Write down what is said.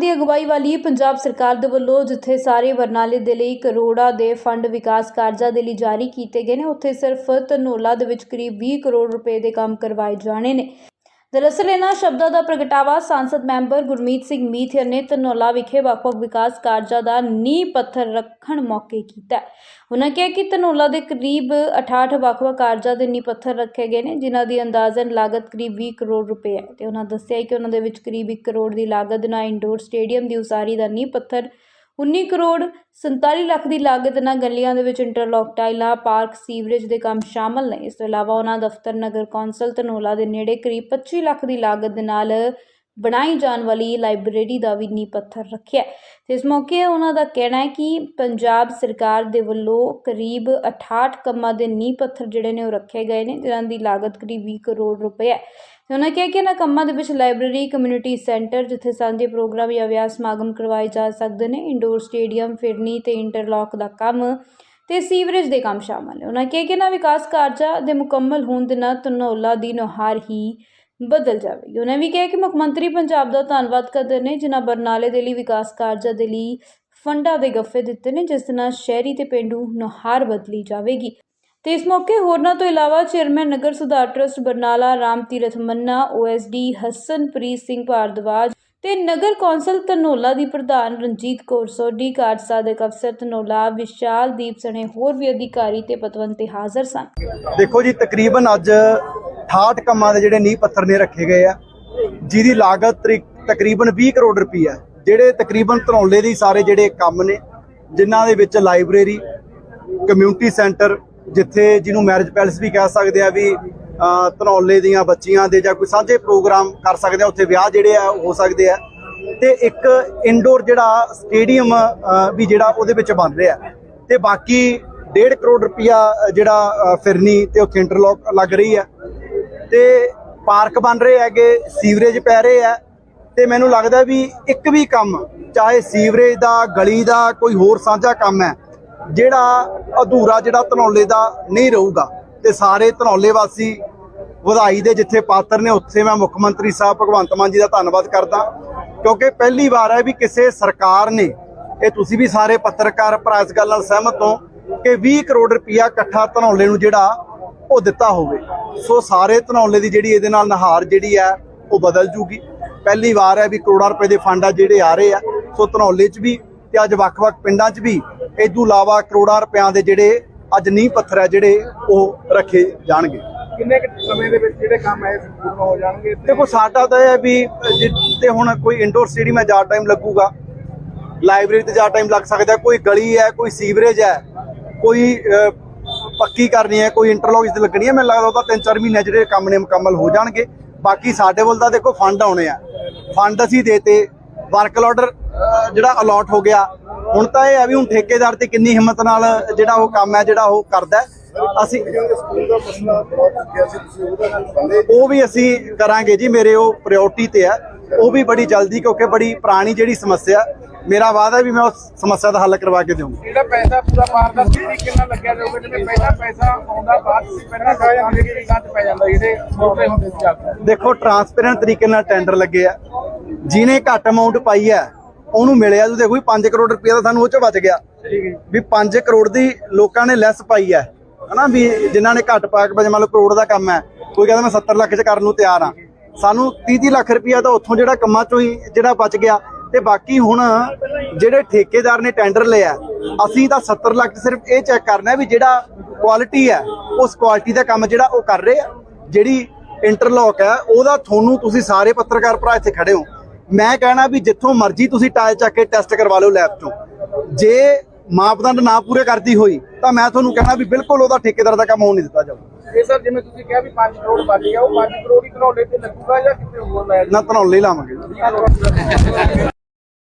ਦੀ ਅਗਵਾਈ ਵਾਲੀ ਪੰਜਾਬ ਸਰਕਾਰ ਦੇ ਵੱਲੋਂ ਜਿੱਥੇ ਸਾਰੇ ਬਰਨਾਲੇ ਦੇ ਲਈ ਕਰੋੜਾਂ ਦੇ ਫੰਡ ਵਿਕਾਸ ਕਾਰਜਾਂ ਦੇ ਲਈ ਜਾਰੀ ਕੀਤੇ ਗਏ ਨੇ, ਉੱਥੇ ਸਿਰਫ ਧਨੋਲਾ ਦੇ ਵਿੱਚ ਕਰੀਬ 20 ਕਰੋੜ ਰੁਪਏ ਦੇ ਕੰਮ ਕਰਵਾਏ ਜਾਣੇ ਨੇ। ਦਰਅਸਲ ਇਹਨਾਂ ਸ਼ਬਦਾਂ ਦਾ ਪ੍ਰਗਟਾਵਾ ਸੰਸਦ ਮੈਂਬਰ ਗੁਰਮੀਤ ਸਿੰਘ ਮੀਥਿਰ ਨੇ ਧਨੌਲਾ ਵਿਖੇ ਵੱਖ-ਵੱਖ ਵਿਕਾਸ ਕਾਰਜਾਂ ਦਾ ਨੀਂਹ ਪੱਥਰ ਰੱਖਣ ਮੌਕੇ ਕੀਤਾ। ਉਹਨਾਂ ਕਿਹਾ ਕਿ ਧਨੌਲਾ ਦੇ ਕਰੀਬ 68 ਵੱਖ-ਵੱਖ ਕਾਰਜਾਂ ਦੇ ਨੀਂਹ ਪੱਥਰ ਰੱਖੇ ਗਏ ਨੇ, ਜਿਨ੍ਹਾਂ ਦੀ ਅੰਦਾਜ਼ਨ ਲਾਗਤ ਕਰੀਬ 20 ਕਰੋੜ ਰੁਪਏ ਹੈ। ਤੇ ਉਹਨਾਂ ਦੱਸਿਆ ਕਿ ਉਹਨਾਂ ਦੇ ਵਿੱਚ ਕਰੀਬ 1 ਕਰੋੜ ਦੀ ਲਾਗਤ ਨਾਲ ਇੰਡੋਰ ਸਟੇਡੀਅਮ ਦੀ ਉਸਾਰੀ ਦਾ ਨੀਂਹ ਪੱਥਰ 19 ਕਰੋੜ 47 ਲੱਖ ਦੀ ਲਾਗਤ ਨਾਲ ਗਲੀਆਂ ਦੇ ਵਿੱਚ ਇੰਟਰਲੌਕ ਟਾਈਲਾਂ, ਪਾਰਕ, ਸੀਵਰੇਜ ਦੇ ਕੰਮ ਸ਼ਾਮਲ ਨੇ। ਇਸ ਤੋਂ ਇਲਾਵਾ ਉਹਨਾਂ ਦਫ਼ਤਰ, ਨਗਰ ਕੌਂਸਲ, ਧਨੋਲਾ ਦੇ ਨੇੜੇ ਕਰੀਬ 25 ਲੱਖ ਦੀ ਲਾਗਤ ਦੇ ਨਾਲ ਬਣਾਈ ਜਾਣ ਵਾਲੀ ਲਾਇਬ੍ਰੇਰੀ ਦਾ ਵੀ ਨੀਂਹ ਪੱਥਰ ਰੱਖਿਆ ਤੇ ਇਸ ਮੌਕੇ ਉਹਨਾਂ ਦਾ ਕਹਿਣਾ ਹੈ ਕਿ ਪੰਜਾਬ ਸਰਕਾਰ ਦੇ ਵੱਲੋਂ ਕਰੀਬ 68 ਕੰਮਾਂ ਦੇ ਨੀਂਹ ਪੱਥਰ ਜਿਹੜੇ ਨੇ ਉਹ ਰੱਖੇ ਗਏ ਨੇ, ਜਿਨ੍ਹਾਂ ਦੀ ਲਾਗਤ ਕਰੀਬ 20 ਕਰੋੜ ਰੁਪਏ ਹੈ। ਉਹਨਾਂ ਕਿਹਾ ਕਿ ਇਹਨਾਂ ਕੰਮਾਂ ਦੇ ਵਿੱਚ ਲਾਇਬ੍ਰੇਰੀ ਕਮਿਊਨਿਟੀ ਸੈਂਟਰ ਜਿੱਥੇ ਸਾਂਝੇ ਪ੍ਰੋਗਰਾਮ ਜਾਂ ਵਿਆਹ ਸਮਾਗਮ ਕਰਵਾਏ ਜਾ ਸਕਦੇ ਨੇ ਇੰਡੋਰ ਸਟੇਡੀਅਮ ਫਿਰਨੀ ਤੇ ਇੰਟਰਲੌਕ ਦਾ ਕੰਮ ਤੇ ਸੀਵਰੇਜ ਦੇ ਕੰਮ ਸ਼ਾਮਲ ਨੇ। ਉਹਨਾਂ ਕਿਹਾ ਕਿ ਇਹਨਾਂ ਵਿਕਾਸ ਕਾਰਜਾਂ ਦੇ ਮੁਕੰਮਲ ਹੋਣ ਦੇ ਨਾਲ ਧਨੌਲਾ ਦੀ ਨੁਹਾਰ ਹੀ ਬਦਲ ਜਾਵੇਗੀ। ਉਹਨਾਂ ਵੀ ਕਿਹਾ ਕਿ ਮੁੱਖ ਮੰਤਰੀ ਪੰਜਾਬ ਦਾ ਧੰਨਵਾਦ ਕਰਦੇ ਨੇ, ਜਿਨ੍ਹਾਂ ਬਰਨਾਲੇ ਦੇ ਲਈ ਵਿਕਾਸ ਕਾਰਜਾਂ ਦੇ ਲਈ ਫੰਡਾਂ ਦੇ ਗੱਫੇ ਦਿੱਤੇ ਨੇ, ਜਿਸ ਨਾਲ ਸ਼ਹਿਰੀ ਤੇ ਪਿੰਡੂ ਨੁਹਾਰ ਬਦਲੀ ਜਾਵੇਗੀ। ਤੇ ਇਸ ਮੌਕੇ ਹੋਰਨਾਂ ਤੋਂ ਇਲਾਵਾ ਚੇਅਰਮੈਨ ਨਗਰ ਸੁਧਾਰ ਟਰਸਟ ਬਰਨਾਲਾ, ਰਾਮ ਤੀਰਥ ਮੰਨਾ ਓਐਸਡੀ ਹਸਨਪ੍ਰੀਤ ਸਿੰਘ ਭਾਰਦਵਾਜ ਤੇ ਨਗਰ ਕੌਂਸਲ ਧਨੋਲਾ ਦੀ ਪ੍ਰਧਾਨ ਰਣਜੀਤ ਕੌਰ ਸੋਢੀ, ਕਾਰਜ ਸਾਧਕ ਅਫਸਰ ਧਨੋਲਾ ਵਿਸ਼ਾਲ ਦੀਪ ਸਣੇ ਹੋਰ ਵੀ ਅਧਿਕਾਰੀ ਤੇ ਪਤਵੰਤੇ ਹਾਜ਼ਰ ਸਨ। ਦੇਖੋ ਜੀ, ਤਕਰੀਬਨ ਅੱਜ 68 ਕੰਮਾਂ ਦੇ ਜਿਹੜੇ ਨੀਂਹ ਪੱਥਰ ਨੇ ਰੱਖੇ ਗਏ ਆ, ਜਿਹਦੀ ਲਾਗਤ ਤਰੀ- ਤਕਰੀਬਨ 20 ਕਰੋੜ ਰੁਪਈਆ ਜਿਹੜੇ ਤਕਰੀਬਨ ਧਨੋਲੇ ਦੇ ਸਾਰੇ ਜਿਹੜੇ ਕੰਮ ਨੇ, ਜਿਨ੍ਹਾਂ ਦੇ ਵਿੱਚ ਲਾਇਬ੍ਰੇਰੀ, ਕਮਿਊਨਿਟੀ ਸੈਂਟਰ ਜਿੱਥੇ ਜਿਹਨੂੰ ਮੈਰਿਜ ਪੈਲਸ ਵੀ ਕਹਿ ਸਕਦੇ ਆ ਵੀ ਧਨੌਲੇ ਦੀਆਂ ਬੱਚੀਆਂ ਦੇ ਜਾਂ ਕੋਈ ਸਾਂਝੇ ਪ੍ਰੋਗਰਾਮ ਕਰ ਸਕਦੇ ਆ, ਉੱਥੇ ਵਿਆਹ ਜਿਹੜੇ ਆ ਹੋ ਸਕਦੇ ਆ। ਤੇ ਇੱਕ ਇਨਡੋਰ ਜਿਹੜਾ ਸਟੇਡੀਅਮ ਵੀ ਜਿਹੜਾ ਉਹਦੇ ਵਿੱਚ ਬਣ ਰਿਹਾ। ਤੇ ਬਾਕੀ 1.5 ਕਰੋੜ ਰੁਪਇਆ ਜਿਹੜਾ ਫਿਰਨੀ ਤੇ ਉੱਥੇ ਇੰਟਰਲੌਕ ਲੱਗ ਰਹੀ ਹੈ ਤੇ ਪਾਰਕ ਬਣ ਰਹੇ ਹੈਗੇ, ਸੀਵਰੇਜ ਪੈ ਰਹੇ ਆ। ਤੇ ਮੈਨੂੰ ਲੱਗਦਾ ਵੀ ਇੱਕ ਵੀ ਕੰਮ, ਚਾਹੇ ਸੀਵਰੇਜ ਦਾ, ਗਲੀ ਦਾ, ਕੋਈ ਹੋਰ ਸਾਂਝਾ ਕੰਮ ਹੈ ਜਿਹੜਾ ਅਧੂਰਾ ਜਿਹੜਾ ਧਨੌਲੇ ਦਾ ਨਹੀਂ ਰਹੂਗਾ ਤੇ ਸਾਰੇ ਧਨੌਲੇ ਵਾਸੀ ਵਧਾਈ ਦੇ ਜਿੱਥੇ ਪਾਤਰ ਨੇ, ਉੱਥੇ ਮੈਂ ਮੁੱਖ ਮੰਤਰੀ ਸਾਹਿਬ ਭਗਵੰਤ ਮਾਨ ਜੀ ਦਾ ਧੰਨਵਾਦ ਕਰਦਾ। ਕਿਉਂਕਿ ਪਹਿਲੀ ਵਾਰ ਹੈ ਵੀ ਕਿਸੇ ਸਰਕਾਰ ਨੇ, ਇਹ ਤੁਸੀਂ ਵੀ ਸਾਰੇ ਪੱਤਰਕਾਰ ਭਰਾ ਇਸ ਗੱਲ ਨਾਲ ਸਹਿਮਤ ਹੋ ਕਿ 20 ਕਰੋੜ ਰੁਪਇਆ ਇਕੱਠਾ ਧਨੌਲੇ ਨੂੰ ਜਿਹੜਾ ਉਹ ਦਿੱਤਾ ਹੋਵੇ। ਸੋ ਸਾਰੇ ਧਨੌਲੇ ਦੀ ਜਿਹੜੀ ਇਹਦੇ ਨਾਲ ਨਹਾਰ ਜਿਹੜੀ ਹੈ, ਉਹ ਬਦਲ ਜੂਗੀ। ਪਹਿਲੀ ਵਾਰ ਹੈ ਵੀ ਕਰੋੜਾਂ ਰੁਪਏ ਦੇ ਫੰਡ ਆ ਜਿਹੜੇ ਆ ਰਹੇ ਆ। ਸੋ ਧਨੌਲੇ 'ਚ ਵੀ ਤੇ ਅੱਜ ਵੱਖ-ਵੱਖ ਪਿੰਡਾਂ 'ਚ ਵੀ ਇਹ ਤੋਂ ਇਲਾਵਾ ਕਰੋੜਾਂ ਰੁਪਿਆਂ ਦੇ ਜਿਹੜੇ ਅੱਜ ਨੀਂਹ ਪੱਥਰ ਹੈ ਜਿਹੜੇ ਉਹ ਰੱਖੇ ਜਾਣਗੇ। ਕਿੰਨੇ ਕੁ ਸਮੇਂ ਦੇ ਵਿੱਚ ਜਿਹੜੇ ਕੰਮ ਐ ਪੂਰਨ ਹੋ ਜਾਣਗੇ ਦੇਖੋ ਸਾਡਾ ਤਾਂ ਇਹ ਹੈ ਵੀ ਜਿੱਤੇ ਹੁਣ ਕੋਈ ਇੰਡੋਰ ਸਟੇਡੀਅਮ ਹੈ ਜ਼ਿਆਦਾ ਟਾਈਮ ਲੱਗੂਗਾ। ਲਾਇਬ੍ਰੇਰੀ ਤੇ ਜ਼ਿਆਦਾ ਟਾਈਮ ਲੱਗ ਸਕਦਾ ਹੈ, ਕੋਈ ਗਲੀ ਹੈ ਕੋਈ ਸੀਵਰੇਜ ਹੈ ਕੋਈ ਪੱਕੀ ਕਰਨੀ ਹੈ ਕੋਈ ਇੰਟਰਲੌਕ ਇਸ ਤੇ ਲੱਗਣੀ ਹੈ ਮੈਨੂੰ ਲੱਗਦਾ ਉਹਦਾ 3-4 ਮਹੀਨੇ ਜਿਹੜੇ ਕੰਮ ਨੇ ਮੁਕੰਮਲ ਹੋ ਜਾਣਗੇ। ਬਾਕੀ ਸਾਡੇ ਵੱਲ ਤਾਂ ਦੇਖੋ ਫੰਡ ਆਉਣੇ ਆ। ਫੰਡ ਅਸੀਂ ਦੇਤੇ ਵਰਕ ਆਰਡਰ ਜਿਹੜਾ ਅਲਾਟ ਹੋ ਗਿਆ ਹੁਣ ਤਾਂ ਇਹ ਹੈ ਵੀ ਹੁਣ ਠੇਕੇਦਾਰ ਤੇ ਕਿੰਨੀ ਹਿੰਮਤ ਨਾਲ ਜਿਹੜਾ ਉਹ ਕੰਮ ਹੈ ਜਿਹੜਾ ਉਹ ਕਰਦਾ। ਅਸੀਂ ਉਹ ਵੀ ਅਸੀਂ ਕਰਾਂਗੇ ਜੀ ਮੇਰੇ ਉਹ ਪ੍ਰਾਇੋਰਟੀ ਤੇ ਹੈ। ਉਹ ਵੀ ਬੜੀ ਜਲਦੀ ਕਿਉਂਕਿ ਬੜੀ ਪੁਰਾਣੀ ਜਿਹੜੀ ਸਮੱਸਿਆ ਮੇਰਾ ਵਾਅਦਾ ਵੀ ਮੈਂ ਉਸ ਸਮੱਸਿਆ ਦਾ ਹੱਲ ਕਰਵਾ ਕੇ ਦੇਵਾਂਗਾ। ਜਿਹੜਾ ਪੈਸਾ ਪੂਰਾ ਪਾਰਦਰਸ਼ੀ ਤਰੀਕੇ ਨਾਲ ਲੱਗਿਆ ਜਾਊਗਾ? ਜਿਵੇਂ ਪਹਿਲਾਂ ਪੈਸਾ ਆਉਂਦਾ ਬਾਅਦ ਵਿੱਚ ਪਹਿਲਾਂ ਖਾਇਆ ਜਾਂਦੇ ਕਿ ਗੰਦ ਪੈ ਜਾਂਦਾ ਜਿਹੜੇ ਛੋਟੇ ਹੁੰਦੇ ਸੀ ਦੇਖੋ ਟਰਾਂਸਪੇਰੈਂਟ ਤਰੀਕੇ ਨਾਲ ਟੈਂਡਰ ਲੱਗੇ ਆ। ਜਿਹਨੇ ਘੱਟ ਅਮਾਉਂਟ ਪਾਈ ਹੈ ਉਹਨੂੰ ਮਿਲਿਆ ਤੁਸੀਂ ਦੇਖੋ 5 ਕਰੋੜ ਰੁਪਏ ਦਾ ਸਾਨੂੰ ਉਹ ਚ ਬਚ ਗਿਆ। ਵੀ 5 ਕਰੋੜ ਦੀ ਲੋਕਾਂ ਨੇ ਲੈਸ ਪਾਈ ਹੈ। ਹਨਾ ਵੀ ਜਿਨ੍ਹਾਂ ਨੇ ਘੱਟ ਪਾ ਕੇ ਮੰਨ ਲਓ ਕਰੋੜ ਦਾ ਕੰਮ ਹੈ ਕੋਈ ਕਹਿੰਦਾ ਮੈਂ 70 ਲੱਖ ਚ ਕਰਨ ਨੂੰ ਤਿਆਰ ਆ ਸਾਨੂੰ 30 ਲੱਖ ਰੁਪਇਆ ਤਾਂ ਉੱਥੋਂ ਜਿਹੜਾ ਕੰਮਾਂ ਚੋਂ ਹੀ ਜਿਹੜਾ ਬਚ ਗਿਆ। ਤੇ ਬਾਕੀ ਹੁਣ ਜਿਹੜੇ ਠੇਕੇਦਾਰ ਨੇ ਟੈਂਡਰ ਲਿਆ ਅਸੀਂ ਤਾਂ 70 ਲੱਖ ਸਿਰਫ ਇਹ ਚੈੱਕ ਕਰਨਾ ਵੀ ਜਿਹੜਾ ਕੁਆਲਿਟੀ ਹੈ ਉਸ ਕੁਆਲਿਟੀ ਦਾ ਕੰਮ ਜਿਹੜਾ ਉਹ ਕਰ ਰਹੇ ਆ। ਜਿਹੜੀ ਇੰਟਰਲੌਕ ਹੈ ਉਹਦਾ ਤੁਹਾਨੂੰ ਤੁਸੀਂ ਸਾਰੇ ਪੱਤਰਕਾਰ ਭਰਾ ਇੱਥੇ ਖੜੇ ਹੋ। ਮੈਂ ਕਹਿਣਾ ਵੀ ਜਿੱਥੋਂ ਮਰਜ਼ੀ ਤੁਸੀਂ ਟਾਇਲ ਚੱਕ ਕੇ ਟੈਸਟ ਕਰਵਾ ਲਓ ਲੈਬ ਤੋਂ ਜੇ ਮਾਪਦੰਡ ਨਾ ਪੂਰੇ ਕਰਦੀ ਹੋਈ ਤਾਂ ਮੈਂ ਤੁਹਾਨੂੰ ਕਹਿਣਾ ਵੀ ਬਿਲਕੁਲ ਉਹਦਾ ਠੇਕੇਦਾਰ ਦਾ ਕੰਮ ਹੋਣ ਨਹੀਂ ਦਿੱਤਾ ਜਾਊਗਾ। ਇਹ ਸਰ ਜਿਵੇਂ ਤੁਸੀਂ ਕਿਹਾ ਵੀ 5 ਕਰੋੜ ਬਚ ਗਿਆ ਉਹ 5 ਕਰੋੜ ਹੀ ਧਨੌਲੇ ਤੇ ਲੱਗੂਗਾ ਜਾਂ ਕਿਤੇ ਹੋਰ ਲੈ ਨਾ ਧਨੌਲੇ ਹੀ ਲਾਵਾਂਗੇ।